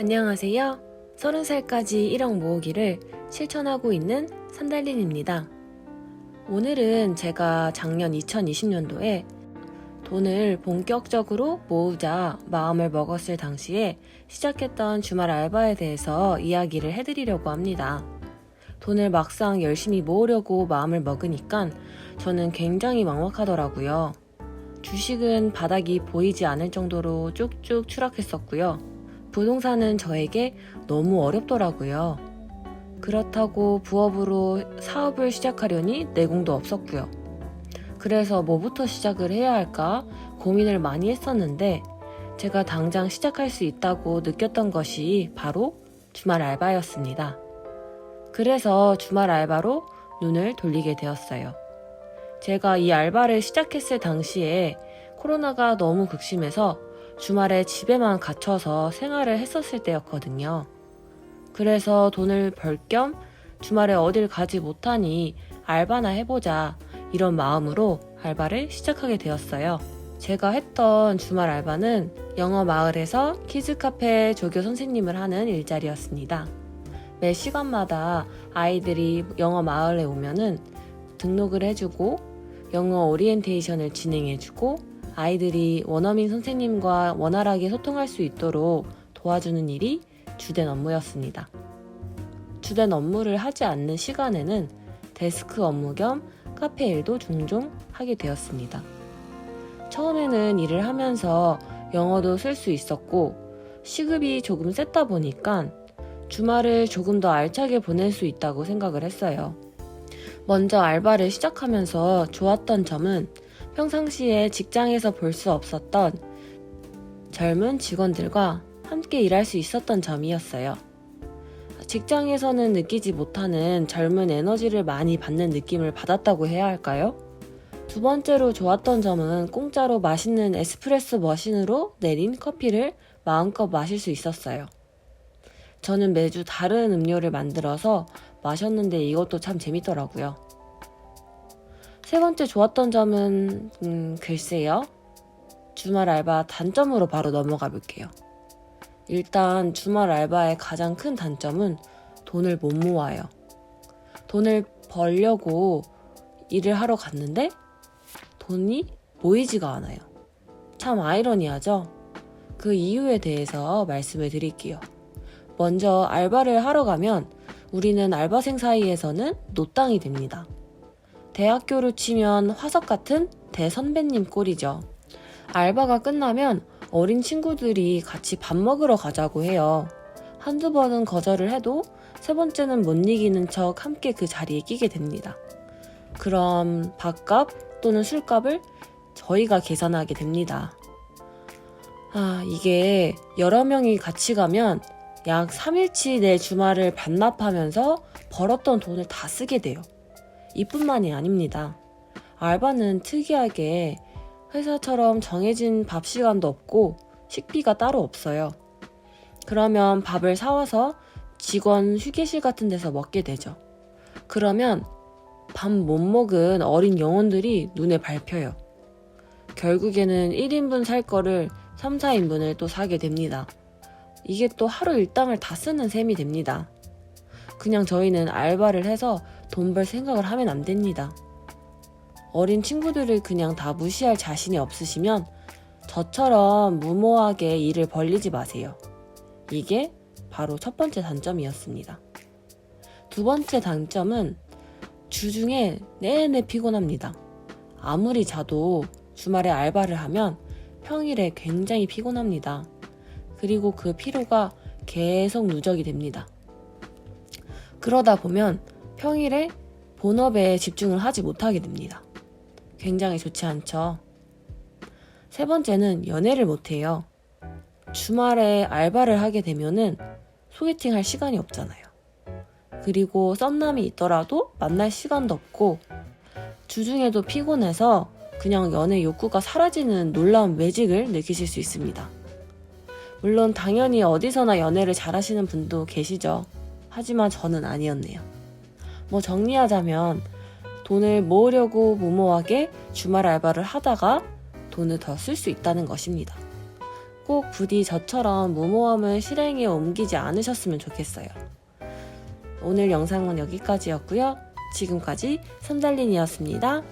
안녕하세요. 30살까지 1억 모으기를 실천하고 있는 산달린입니다. 오늘은 제가 작년 2020년도에 돈을 본격적으로 모으자 마음을 먹었을 당시에 시작했던 주말 알바에 대해서 이야기를 해드리려고 합니다. 돈을 막상 열심히 모으려고 마음을 먹으니까 저는 굉장히 막막하더라고요. 주식은 바닥이 보이지 않을 정도로 쭉쭉 추락했었고요. 부동산은 저에게 너무 어렵더라고요. 그렇다고 부업으로 사업을 시작하려니 내공도 없었고요. 그래서 뭐부터 시작을 해야 할까 고민을 많이 했었는데 제가 당장 시작할 수 있다고 느꼈던 것이 바로 주말 알바였습니다. 그래서 주말 알바로 눈을 돌리게 되었어요. 제가 이 알바를 시작했을 당시에 코로나가 너무 극심해서 주말에 집에만 갇혀서 생활을 했었을 때였거든요. 그래서 돈을 벌 겸 주말에 어딜 가지 못하니 알바나 해보자 이런 마음으로 알바를 시작하게 되었어요. 제가 했던 주말 알바는 영어 마을에서 키즈 카페 조교 선생님을 하는 일자리였습니다. 매 시간마다 아이들이 영어 마을에 오면은 등록을 해주고 영어 오리엔테이션을 진행해주고 아이들이 원어민 선생님과 원활하게 소통할 수 있도록 도와주는 일이 주된 업무였습니다. 주된 업무를 하지 않는 시간에는 데스크 업무 겸 카페 일도 종종 하게 되었습니다. 처음에는 일을 하면서 영어도 쓸 수 있었고 시급이 조금 셌다 보니까 주말을 조금 더 알차게 보낼 수 있다고 생각을 했어요. 먼저 알바를 시작하면서 좋았던 점은 평상시에 직장에서 볼 수 없었던 젊은 직원들과 함께 일할 수 있었던 점이었어요. 직장에서는 느끼지 못하는 젊은 에너지를 많이 받는 느낌을 받았다고 해야 할까요? 두 번째로 좋았던 점은 공짜로 맛있는 에스프레소 머신으로 내린 커피를 마음껏 마실 수 있었어요. 저는 매주 다른 음료를 만들어서 마셨는데 이것도 참 재밌더라고요. 세 번째 좋았던 점은, 음, 글쎄요. 주말 알바 단점으로 바로 넘어가 볼게요. 일단 주말 알바의 가장 큰 단점은 돈을 못 모아요. 돈을 벌려고 일을 하러 갔는데 돈이 모이지가 않아요. 참 아이러니하죠? 그 이유에 대해서 말씀을 드릴게요. 먼저 알바를 하러 가면 우리는 알바생 사이에서는 노땅이 됩니다. 대학교로 치면 화석 같은 대선배님 꼴이죠. 알바가 끝나면 어린 친구들이 같이 밥 먹으러 가자고 해요. 한두 번은 거절을 해도 세 번째는 못 이기는 척 함께 그 자리에 끼게 됩니다. 그럼 밥값 또는 술값을 저희가 계산하게 됩니다. 아, 이게 여러 명이 같이 가면 약 3일치 내 주말을 반납하면서 벌었던 돈을 다 쓰게 돼요. 이뿐만이 아닙니다. 알바는 특이하게 회사처럼 정해진 밥 시간도 없고 식비가 따로 없어요. 그러면 밥을 사와서 직원 휴게실 같은 데서 먹게 되죠. 그러면 밥 못 먹은 어린 영혼들이 눈에 밟혀요. 결국에는 1인분 살 거를 3, 4인분을 또 사게 됩니다. 이게 또 하루 일당을 다 쓰는 셈이 됩니다. 그냥 저희는 알바를 해서 돈 벌 생각을 하면 안 됩니다. 어린 친구들을 그냥 다 무시할 자신이 없으시면 저처럼 무모하게 일을 벌리지 마세요. 이게 바로 첫 번째 단점이었습니다. 두 번째 단점은 주중에 내내 피곤합니다. 아무리 자도 주말에 알바를 하면 평일에 굉장히 피곤합니다. 그리고 그 피로가 계속 누적이 됩니다. 그러다 보면 평일에 본업에 집중을 하지 못하게 됩니다. 굉장히 좋지 않죠. 세 번째는 연애를 못해요. 주말에 알바를 하게 되면은 소개팅 할 시간이 없잖아요. 그리고 썸남이 있더라도 만날 시간도 없고 주중에도 피곤해서 그냥 연애 욕구가 사라지는 놀라운 매직을 느끼실 수 있습니다. 물론 당연히 어디서나 연애를 잘하시는 분도 계시죠. 하지만 저는 아니었네요. 뭐 정리하자면 돈을 모으려고 무모하게 주말 알바를 하다가 돈을 더 쓸 수 있다는 것입니다. 꼭 부디 저처럼 무모함을 실행에 옮기지 않으셨으면 좋겠어요. 오늘 영상은 여기까지였고요. 지금까지 삼달린이었습니다.